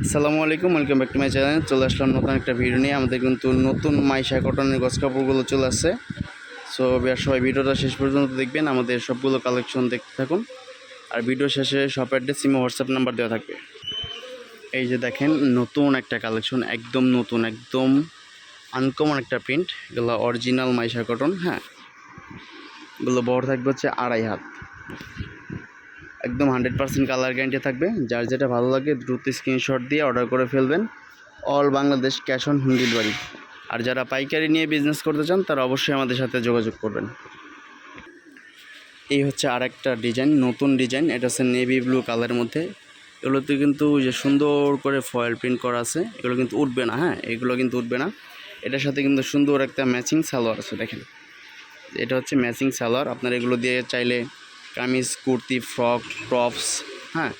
আসসালামু আলাইকুম, welcome back to my channel. চলে আসলাম নতুন একটা ভিডিও নিয়ে। আমাদের কিন্তু নতুন মাইশা কটনের গছ কাপড়গুলো চলে আসছে। সো সবাই ভিডিওটা শেষ পর্যন্ত দেখবেন। আমাদের সবগুলো কালেকশন দেখতে থাকুন। আর ভিডিও শেষে শপ অ্যাড্রেস সিমে হোয়াটসঅ্যাপ নাম্বার দেওয়া থাকবে। এই যে দেখেন, নতুন একটা কালেকশন একদম নতুন, একদম আনকমন একটা প্রিন্ট এগুলো অরিজিনাল মাইশা কটন হ্যাঁ। এগুলো বড় থাকবে হচ্ছে আড়াই হাত। একদম হান্ড্রেড পার্সেন্ট কালার গ্যারান্টি থাকবে। যার যেটা ভালো লাগে দ্রুত স্ক্রিনশট দিয়ে অর্ডার করে ফেলবেন। All Bangladesh cash on home delivery. আর যারা পাইকারি নিয়ে বিজনেস করতে চান, তারা অবশ্যই আমাদের সাথে যোগাযোগ করবেন। এই হচ্ছে আর একটা ডিজাইন নতুন ডিজাইন এটা হচ্ছে নেভি ব্লু কালারের মধ্যে। এগুলোতে কিন্তু যে সুন্দর করে ফয়েল প্রিন্ট করা আছে। এগুলো কিন্তু উঠবে না হ্যাঁ? এগুলো কিন্তু উঠবে না। এটার সাথে কিন্তু সুন্দর একটা ম্যাচিং সালোয়ার আছে, দেখেন। এটা হচ্ছে ম্যাচিং সালোয়ার। আপনারা এগুলো দিয়ে চাইলে কামিজ, কুর্তি, ফ্রক, টপস হ্যাঁ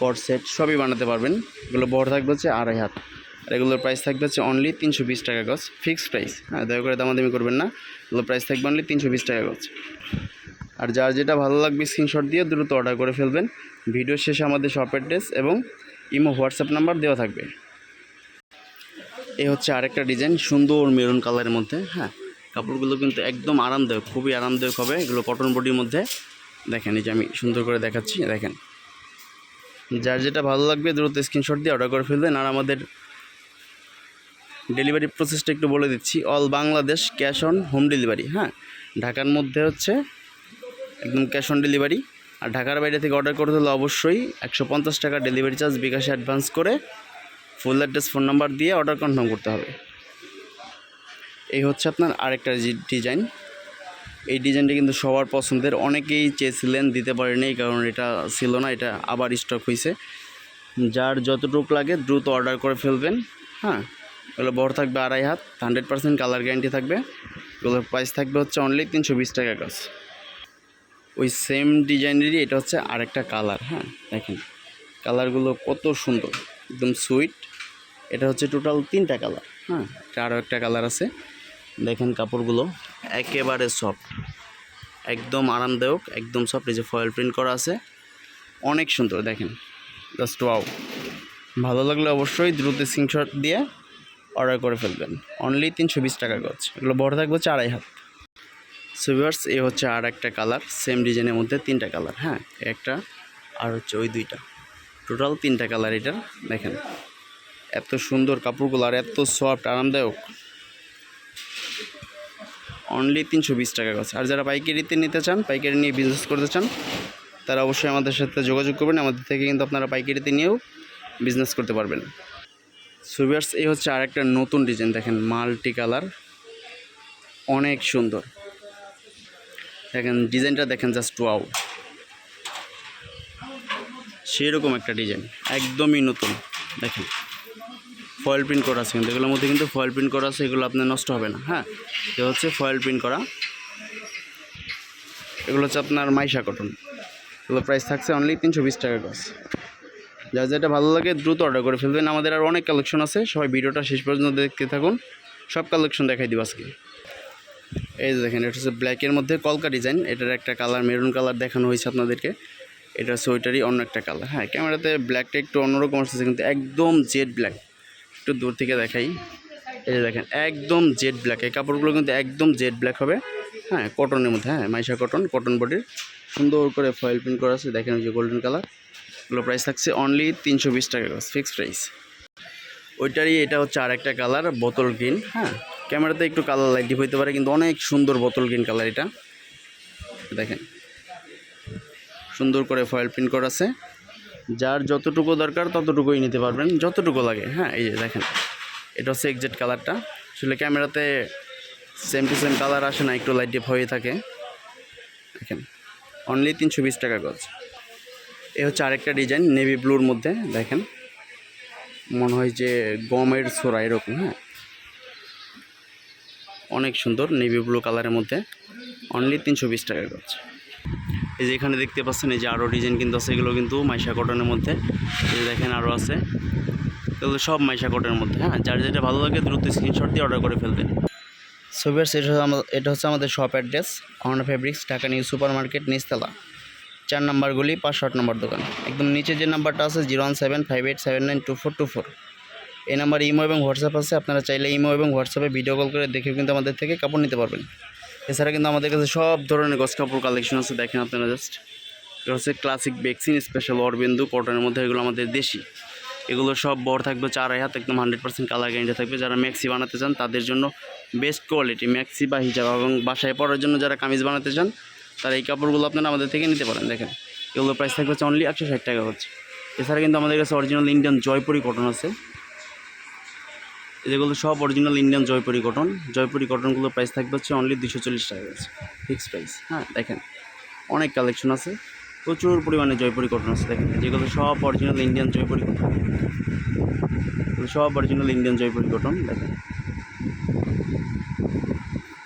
কট সেট সবই বানাতে পারবেন। এগুলো বড় থাকবে হচ্ছে আড়াই হাত। আর এগুলোর প্রাইস থাকবে হচ্ছে অনলি তিনশো বিশ টাকা গজ ফিক্সড প্রাইস হ্যাঁ দয়া করে দামাদামি করবেন না। এগুলোর প্রাইস থাকবে অনলি তিনশো বিশ টাকা গজ। আর যার যেটা ভালো লাগবে স্ক্রিনশট দিয়ে দ্রুত অর্ডার করে ফেলবেন। ভিডিও শেষে আমাদের শপ অ্যাড্রেস এবং ইমো, হোয়াটসঅ্যাপ নাম্বার দেওয়া থাকবে। এই হচ্ছে আরেকটা ডিজাইন সুন্দর মেরুন কালারের মধ্যে। হ্যাঁ কাপড়গুলো কিন্তু একদম আরামদায়ক, খুবই আরামদায়ক হবে। এগুলো কটন বডির মধ্যে দেখেন, এই যে আমি সুন্দর করে দেখাচ্ছি, দেখেন। যার যেটা ভালো লাগবে দ্রুত স্ক্রিনশট দিয়ে অর্ডার করে ফেলবেন। আর আমাদের ডেলিভারি প্রসেসটা একটু বলে দিচ্ছি। All Bangladesh cash on home delivery হ্যাঁ? ঢাকার মধ্যে হচ্ছে একদম ক্যাশ অন ডেলিভারি আর ঢাকার বাইরে থেকে অর্ডার করতে হলে অবশ্যই একশো পঞ্চাশ টাকা ডেলিভারি চার্জ বিকাশে অ্যাডভান্স করে ফুল অ্যাড্রেস ফোন নাম্বার দিয়ে অর্ডার কনফার্ম করতে হবে। এই হচ্ছে আপনার আরেকটা ডিজাইন এই ডিজাইনটা কিন্তু সবার পছন্দের। অনেকেই চেয়েছিলেন, দিতে পারেনি কারণ এটা ছিল না, এটা আবার স্টক হয়েছে যার যতটুকু লাগে দ্রুত অর্ডার করে ফেলবেন হ্যাঁ? এগুলো বড় থাকবে আড়াই হাত হান্ড্রেড পার্সেন্ট কালার গ্যারান্টি থাকবে। এগুলোর প্রাইস থাকবে হচ্ছে অনলি তিনশো বিশ টাকা গাছ ওই সেম ডিজাইনেরই এটা হচ্ছে আরেকটা কালার হ্যাঁ? দেখেন কালারগুলো কত সুন্দর, একদম সুইট এটা হচ্ছে টোটাল তিনটা কালার হ্যাঁ? আরও একটা কালার আছে। দেখেন কাপড়গুলো। একেবারে সফট একদম আরামদায়ক, একদম সফট এই যে ফয়েল প্রিন্ট করা আছে। অনেক সুন্দর, দেখেন। জাস্ট ওয়াও ভালো লাগলে অবশ্যই দ্রুত স্ক্রিনশট দিয়ে অর্ডার করে ফেলবেন। অনলি তিনশো বিশ টাকা গজ এগুলো বড় থাকবে হচ্ছে আড়াই হাত। সুইভার্স এ হচ্ছে আর একটা কালার সেম ডিজাইনের মধ্যে তিনটা কালার হ্যাঁ? একটা, আর হচ্ছে ওই দুইটা। টোটাল তিনটা কালার এটার, দেখেন। এত সুন্দর কাপড়গুলো আর এত সফট আরামদায়ক। অনলি তিনশো বিশ টাকা গাছ। আর যারা পাইকারিতে নিতে চান, পাইকারি নিয়ে বিজনেস করতে চান, তারা অবশ্যই আমাদের সাথে যোগাযোগ করবেন। আমাদের থেকে কিন্তু আপনারা পাইকারিতে নিয়েও বিজনেস করতে পারবেন। সুবিয়ার্স এই হচ্ছে আরেকটা নতুন ডিজাইন দেখেন মাল্টি কালার অনেক সুন্দর। দেখেন ডিজাইনটা দেখেন জাস্ট ওয়াও সেরকম একটা ডিজাইন একদমই নতুন। দেখেন। ফয়েল প্রিন্ট করা আছে কিন্তু, এগুলোর মধ্যে কিন্তু ফয়েল প্রিন্ট করা আছে, এগুলো আপনার নষ্ট হবে না হ্যাঁ? এ হচ্ছে ফয়েল প্রিন্ট করা। এগুলো হচ্ছে আপনার মাইশা কটন। এগুলো প্রাইস থাকছে অনলি তিনশো বিশ টাকা গাছ যার যেটা ভালো লাগে দ্রুত অর্ডার করে ফেলবেন। আমাদের আর অনেক কালেকশন আছে, সবাই ভিডিওটা শেষ পর্যন্ত দেখতে থাকুন। সব কালেকশন দেখাই দিব আজকে। এই যে দেখেন, এটা হচ্ছে ব্ল্যাকের মধ্যে কলকা ডিজাইন এটার একটা কালার মেরুন কালার দেখানো হয়েছে আপনাদেরকে। এটা ওইটারই অন্য একটা কালার হ্যাঁ? ক্যামেরাতে ব্ল্যাকটা একটু অন্যরকম আসতেছে, কিন্তু একদম জেড ব্ল্যাক একটু দূর থেকে দেখাই। এই যে দেখেন, একদম জেড ব্ল্যাক এই কাপড়গুলো কিন্তু একদম জেড ব্ল্যাক হবে। হ্যাঁ কটনের মধ্যে হ্যাঁ মাইশা কটন কটন বডির সুন্দর করে ফয়েল প্রিন্ট করা আছে। দেখেন যে গোল্ডেন কালার এগুলো প্রাইস থাকছে অনলি তিনশো বিশ টাকা ফিক্সড প্রাইস ওইটারই এটা হচ্ছে আর একটা কালার বোতল গ্রিন হ্যাঁ ক্যামেরাতে একটু কালার লাইটিভ হইতে পারে, কিন্তু অনেক সুন্দর বোতল গ্রিন কালার এটা। দেখেন, সুন্দর করে ফয়েল প্রিন্ট করা আছে। যার যতটুকু দরকার ততটুকুই নিতে পারবেন, যতটুকু লাগে। হ্যাঁ এই যে দেখেন, এটা হচ্ছে এক্সাক্ট কালারটা আসলে ক্যামেরাতে সেম টু সেম কালার আসে না, একটু লাইট ডিপ হয়ে থাকে। দেখেন অনলি তিনশো বিশ টাকা গজ। এ হচ্ছে আরেকটা ডিজাইন নেভি ব্লুর মধ্যে, দেখেন। মনে হয় যে গমের ছোড়া এরকম হ্যাঁ। অনেক সুন্দর নেভি ব্লু কালারের মধ্যে অনলি তিনশো বিশ টাকা গজ। এই যে এখানে দেখতে পাচ্ছেন, এই যে আরও ডিজাইন কিন্তু আছে, এগুলো কিন্তু মাইশা কটনের মধ্যে। এই দেখেন আরও আছে। এগুলো সব মাইশা কটনের মধ্যে হ্যাঁ? যার যেটা ভালো লাগে দ্রুত স্ক্রিনশট দিয়ে অর্ডার করে ফেলবেন। সোভিয়ার্স এটা এটা হচ্ছে আমাদের shop address on fabrics Dhaka new super market নিচতলা। চার নাম্বার গলি পাঁচশো আট নম্বর দোকান। একদম নিচে যে নাম্বারটা আছে zero one seven five eight seven nine two four two four এই নাম্বার ইমো এবং হোয়াটসঅ্যাপ আছে, আপনারা চাইলে ইমো এবং হোয়াটসঅ্যাপে ভিডিও কল করে দেখেও কিন্তু আমাদের থেকে কাপড় নিতে পারবেন। এছাড়া কিন্তু আমাদের কাছে সব ধরনের গস কাপড় কালেকশন আছে, দেখেন আপনারা জাস্ট এটা হচ্ছে ক্লাসিক বেক্সিন স্পেশাল অরবিন্দু কটনের মধ্যে এগুলো আমাদের দেশি। এগুলো সব বড় থাকবে চার হাত, একদম হান্ড্রেড পার্সেন্ট কালার গ্যারেন্টি থাকবে। যারা ম্যাক্সি বানাতে চান, তাদের জন্য বেস্ট কোয়ালিটি ম্যাক্সি বা হিজাব। এবং বাসায় পরার জন্য যারা কামিজ বানাতে চান, তারা এই কাপড়গুলো আপনারা আমাদের থেকে নিতে পারেন, দেখেন। এগুলোর প্রাইস থাকবে হচ্ছে অনলি একশো ষাট টাকা হচ্ছে। এছাড়া কিন্তু আমাদের কাছে অরিজিনাল ইন্ডিয়ান জয়পুরি কটন আছে। যেগুলো সব original Indian Jaipuri cotton Jaipuri কটনগুলোর price থাকবে হচ্ছে অনলি দুশো চল্লিশ টাকা আছে ফিক্সড প্রাইস হ্যাঁ দেখেন, অনেক কালেকশন আছে, প্রচুর পরিমাণে জয়পুরি কটন আছে, দেখেন যেগুলো সব অরিজিনাল ইন্ডিয়ান জয়পুরি কটন সব অরিজিনাল ইন্ডিয়ান জয়পুরি কটন দেখেন।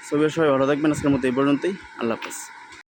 ছবির সবাই ভালো থাকবেন, আজকের মতো এই পর্যন্তই, আল্লাহ হাফেজ।